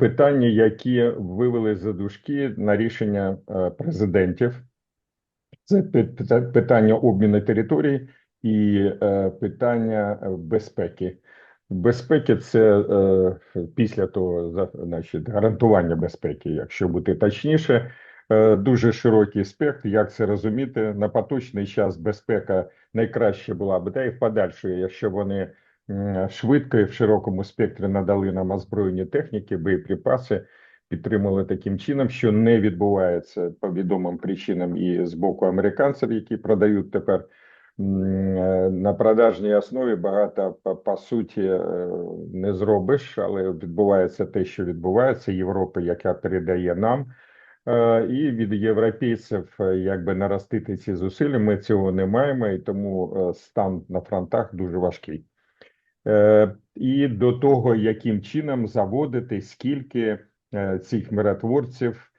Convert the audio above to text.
питання, які вивели за дужки на рішення е, президентів. Це питання обміну територій і е, питання безпеки. Безпеки це е, після того, значить, гарантування безпеки, якщо бути точніше, дуже широкий спектр. Як це розуміти? На поточний час безпека найкраще була б, та й в подальшої, якщо вони швидко і в широкому спектрі надали нам озброєння техніки, боєприпаси, підтримали таким чином, що не відбувається по відомим причинам і з боку американців, які продають тепер е, на продажній основі багато по, по суті е, не зробиш, але відбувається те, що відбувається. Європа, яка передає нам. Е, І від європейців якби наростити ці зусилля. Ми цього не маємо, і тому стан на фронтах дуже важкий. Е, І до того, яким чином заводити, скільки е, цих миротворців